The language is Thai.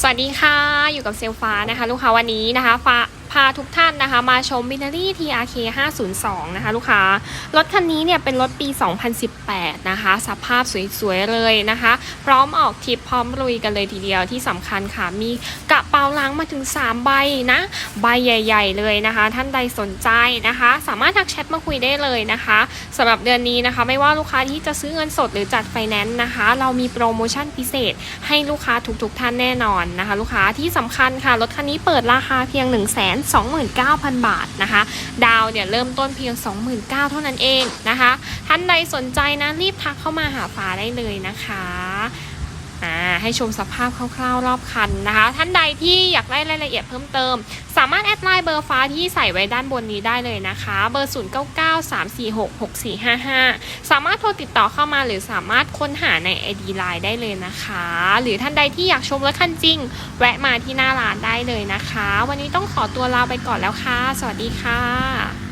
สวัสดีค่ะ อยู่กับเซลฟ้านะคะ ลูกค้าวันนี้นะคะฟ้า พาทุกท่านนะคะ มาชม b i n a r y TRK 502 นะคะ ลูกค้า รถคันนี้เนี่ยเป็นรถปี 2018 นะคะ สภาพสวยๆ เลยนะคะ พร้อมออกทริปพร้อมลุยกันเลยทีเดียวที่สำคัญค่ะ มีกระเป๋าล้างมาถึง 3 ใบนะ ใบใหญ่ๆ เลยนะคะ ท่านใดสนใจนะคะ สามารถทักแชทมาคุยได้เลยนะคะสำหรับเดือนนี้นะคะ ไม่ว่าลูกค้าที่จะซื้อเงินสดหรือจัดไฟแนนซ์นะคะ เรามีโปรโมชั่นพิเศษให้ลูกค้าทุกๆ ท่านแน่นอนนะคะ ลูกค้าที่สำคัญค่ะรถคันนี้เปิดราคาเพียง1 2 9 0 0 0 29,000 บาทนะคะ ดาวเนี่ยเริ่มต้นเพียง 29,000 เท่านั้นเองนะคะ ท่านใดสนใจนะรีบทักเข้ามาหาฟ้าได้เลยนะคะอ่าให้ชมสภาพคร่าวๆรอบคันนะคะ ท่านใดที่อยากได้รายละเอียดเพิ่มเติมามารถแอดไลน์เบอร์ฟ้าที่ใส่ไว้ด้านบนนี้ได้เลยนะคะ เบอร์ 0993466455 สามารถโทรติดต่อเข้ามาหรือสามารถค้นหาใน ID Line ได้เลยนะคะ หรือท่านใดที่อยากชมรถคันจริง แวะมาที่หน้าร้านได้เลยนะคะ วันนี้ต้องขอตัวลาไปก่อนแล้วค่ะ สวัสดีค่ะ